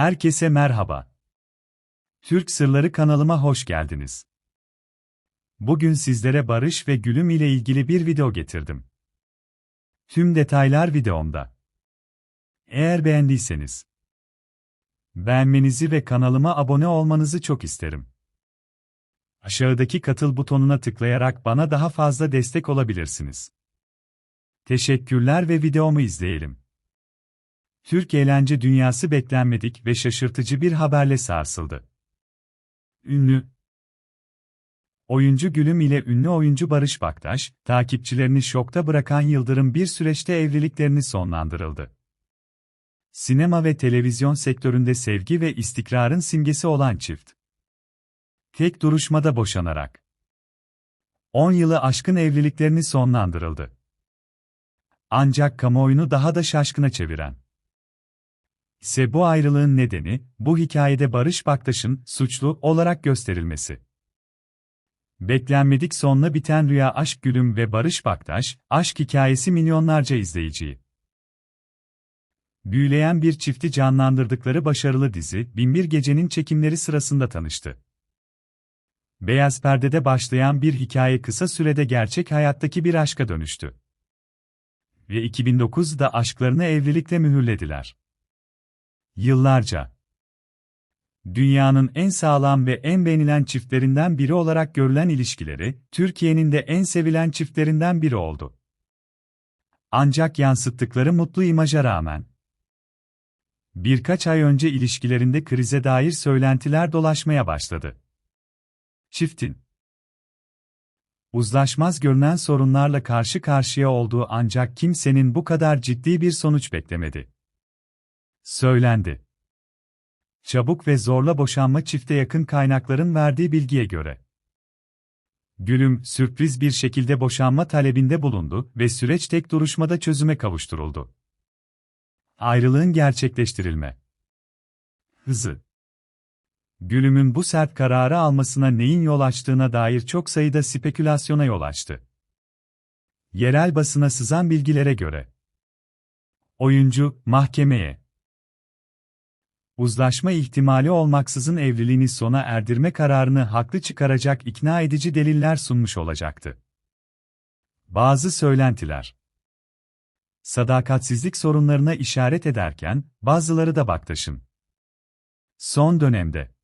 Herkese merhaba. Türk Sırları kanalıma hoş geldiniz. Bugün sizlere Barış ve Gülüm ile ilgili bir video getirdim. Tüm detaylar videomda. Eğer beğendiyseniz beğenmenizi ve kanalıma abone olmanızı çok isterim. Aşağıdaki katıl butonuna tıklayarak bana daha fazla destek olabilirsiniz. Teşekkürler ve videomu izleyelim. Türk eğlence dünyası beklenmedik ve şaşırtıcı bir haberle sarsıldı. Ünlü Oyuncu Gülüm ile ünlü oyuncu Barış Baktaş, takipçilerini şokta bırakan Yıldırım bir süreçte evliliklerini sonlandırıldı. Sinema ve televizyon sektöründe sevgi ve istikrarın simgesi olan çift. Tek duruşmada boşanarak 10 yılı aşkın evliliklerini sonlandırıldı. Ancak kamuoyunu daha da şaşkına çeviren ise bu ayrılığın nedeni, bu hikayede Barış Baktaş'ın suçlu olarak gösterilmesi. Beklenmedik sonla biten Rüya Aşk Gülüm ve Barış Baktaş, aşk hikayesi milyonlarca izleyiciyi. Büyüleyen bir çifti canlandırdıkları başarılı dizi, Binbir Gece'nin çekimleri sırasında tanıştı. Beyaz perdede başlayan bir hikaye kısa sürede gerçek hayattaki bir aşka dönüştü. Ve 2009'da aşklarını evlilikle mühürlediler. Yıllarca dünyanın en sağlam ve en beğenilen çiftlerinden biri olarak görülen ilişkileri, Türkiye'nin de en sevilen çiftlerinden biri oldu. Ancak yansıttıkları mutlu imaja rağmen, birkaç ay önce ilişkilerinde krize dair söylentiler dolaşmaya başladı. Çiftin uzlaşmaz görünen sorunlarla karşı karşıya olduğu ancak kimsenin bu kadar ciddi bir sonuç beklemedi. Söylendi. Çabuk ve zorla boşanma çifte yakın kaynakların verdiği bilgiye göre. Gülüm, sürpriz bir şekilde boşanma talebinde bulundu ve süreç tek duruşmada çözüme kavuşturuldu. Ayrılığın gerçekleştirilme hızı Gülüm'ün bu sert kararı almasına neyin yol açtığına dair çok sayıda spekülasyona yol açtı. Yerel basına sızan bilgilere göre oyuncu mahkemeye uzlaşma ihtimali olmaksızın evliliğini sona erdirme kararını haklı çıkaracak ikna edici deliller sunmuş olacaktı. Bazı söylentiler. Sadakatsizlik sorunlarına işaret ederken, bazıları da Baktaş'ın son dönemde